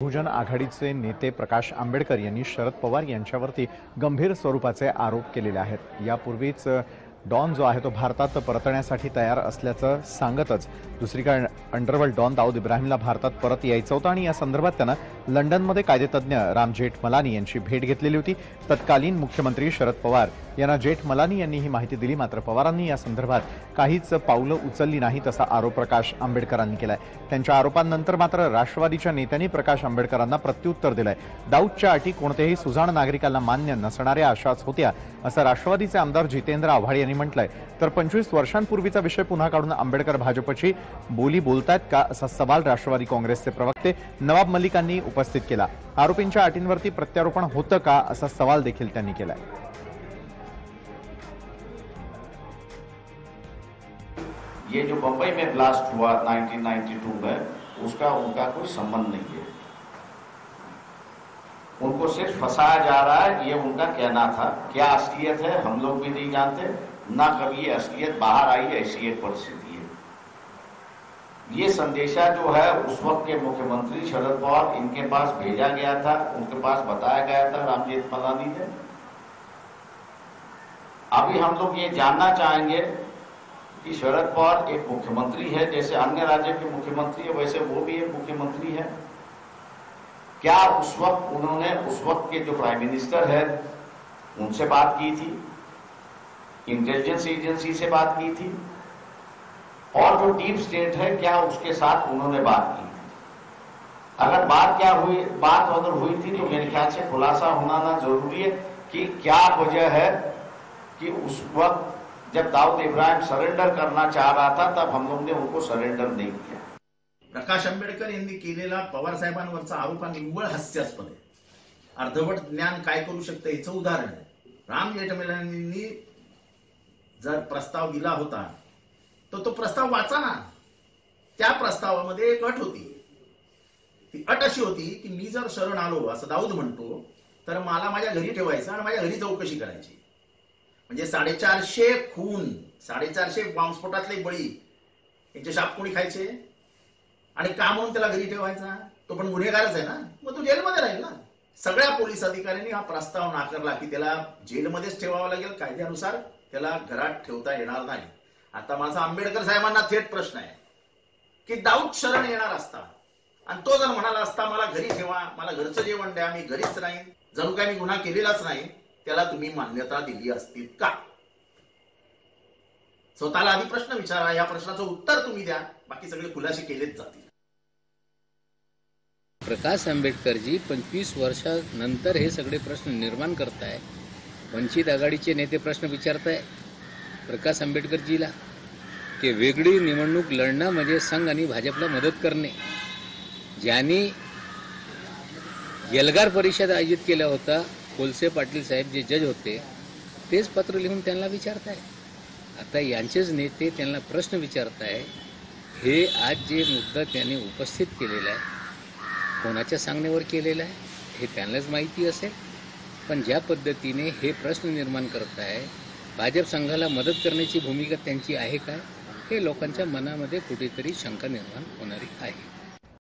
बहुजन आघाडीचे नेते प्रकाश आंबेडकर यांनी शरद पवार यांच्यावरती गंभीर स्वरूपाचे आरोप केलेले आहेत. यापूर्वीच डॉन जो आहे तो भारतात परतण्यासाठी तयार असल्याचं सांगतच दुसरीकडे अंडरवर्ल्ड डॉन दाऊद इब्राहिमला भारतात परत यायचं होतं आणि या संदर्भात त्यानं लंडनमध्ये कायदेतज्ञ राम जेठमलानी यांची भेट घेतलेली होती. तत्कालीन मुख्यमंत्री शरद पवार यांना जेठमलानी यांनी ही माहिती दिली. मात्र पवारांनी या संदर्भात काहीच पावलं उचलली नाहीत असा आरोप प्रकाश आंबेडकरांनी केलाय. त्यांच्या आरोपांनंतर मात्र राष्ट्रवादीच्या नेत्यांनी प्रकाश आंबेडकरांना प्रत्युत्तर दिलंय. दाऊदच्या अटी कोणत्याही सुजाण नागरिकांना मान्य नसणाऱ्या अशाच होत्या असं राष्ट्रवादीचे आमदार जितेंद्र आव्हाड यांनी म्हटलंय. तर पंचवीस वर्षांपूर्वीचा विषय पुन्हा काढून आंबेडकर भाजपची बोली बोलतायत का असा सवाल राष्ट्रवादी काँग्रेसचे प्रवक्ते नवाब मलिकांनी उपस्थित केला. आरोपींच्या अटींवरती प्रत्यारोपण होतं का असा सवाल देखील ये जो बम्बई में ब्लास्ट हुआ 1992 में, उसका उनका कोई संबंध नहीं है। उनको सिर्फ़ फंसाया जा रहा है, ये उनका कहना था। क्या असलियत है, हम लोग भी नहीं जानते। ना कभी ये असलियत बाहर आई, ऐसी एक परिस्थिति है। ये संदेशा जो है, उस वक्त के मुख्यमंत्री शरद पवार इनके पास भेजा गया था, उनके पास बताया गया था रामजेठ मलानी ने। अभी हम लोग ये जानना चाहेंगे कि शरद पवार एक मुख्यमंत्री है, जैसे अन्य राज्य के मुख्यमंत्री है, वैसे वो भी एक मुख्यमंत्री है। क्या उस वक्त उन्होंने, उस वक्त के जो प्राइम मिनिस्टर है, उनसे बात की थी? इंटेलिजेंस एजेंसी से बात की थी? और जो डीप स्टेट है क्या उसके साथ उन्होंने बात की? अगर बात क्या हुई बात अगर हुई थी तो मेरे ख्याल से खुलासा होना ना जरूरी है कि क्या वजह है कि उस वक्त जब दाऊद इब्राहिम सरेंडर करना चाह रहा था तब हम लोग ने उनको सरेंडर नहीं किया। प्रकाश आंबेडकर यांनी केलेला पवार साहेबांवरचा आरोप हा निव्वळ हास्यास्पद आहे. अर्धवट ज्ञान काय करू शकतं याचं उदाहरण आहे. राम जेठमलानींनी जर प्रस्ताव दिला होता तर तो प्रस्ताव वाचा ना त्या प्रस्तावामध्ये एक अट होती. ती अट अशी होती की मी जर शरण आलो असं दाऊद म्हणतो तर मला माझ्या घरी ठेवायचं आणि माझ्या घरी चौकशी करायची. म्हणजे साडेचारशे खून साडेचारशे बॉम्बस्फोटातले बळी यांचे शाप कोणी खायचे? आणि का म्हणून त्याला घरी ठेवायचा? तो पण गुन्हेगारच आहे ना? मग तो जेलमध्ये राहील ना. सगळ्या पोलीस अधिकाऱ्यांनी हा प्रस्ताव नाकारला की त्याला जेलमध्येच ठेवावा लागेल. कायद्यानुसार त्याला घरात ठेवता येणार नाही. आता माझा आंबेडकर साहेबांना थेट प्रश्न आहे की दाऊद शरण येणार असता आणि तो जर म्हणाला असता मला घरी ठेवा मला घरचं जेवण द्या मी घरीच राहीन जणू काय मी गुन्हा केलेलाच नाही त्याला तुम्ही मान्यता दिली असती का? स्वतःला आधी प्रश्न विचारा या प्रश्नाचं उत्तर तुम्ही द्या बाकी सगळे खुलासे केलेच जातील. प्रकाश आंबेडकरजी पंचवीस वर्षानंतर हे सगळे प्रश्न निर्माण करताय. वंचित आघाडीचे नेते प्रश्न विचारताय. प्रकाश आंबेडकरजीला की वेगळी निवडणूक लढणं म्हणजे संघ आणि भाजपला मदत करणे. ज्यांनी यलगार परिषद आयोजित केला होता कोलसे पाटील साहेब जे जज होते तेच पत्र लिहून त्यांना विचारताय. आता यांचेच नेते त्यांना प्रश्न विचारताय हे आज जे मुद्दा त्यांनी उपस्थित केलेला आहे कोणाच्या सांगण्यावर केलेलं आहे हे त्यांनाच माहिती असेल. पण ज्या पद्धतीने हे प्रश्न निर्माण करत आहे भाजप संघाला मदत करण्याची भूमिका त्यांची आहे काय? हे लोकांच्या मनामध्ये कुठेतरी शंका निर्माण होणारी आहे.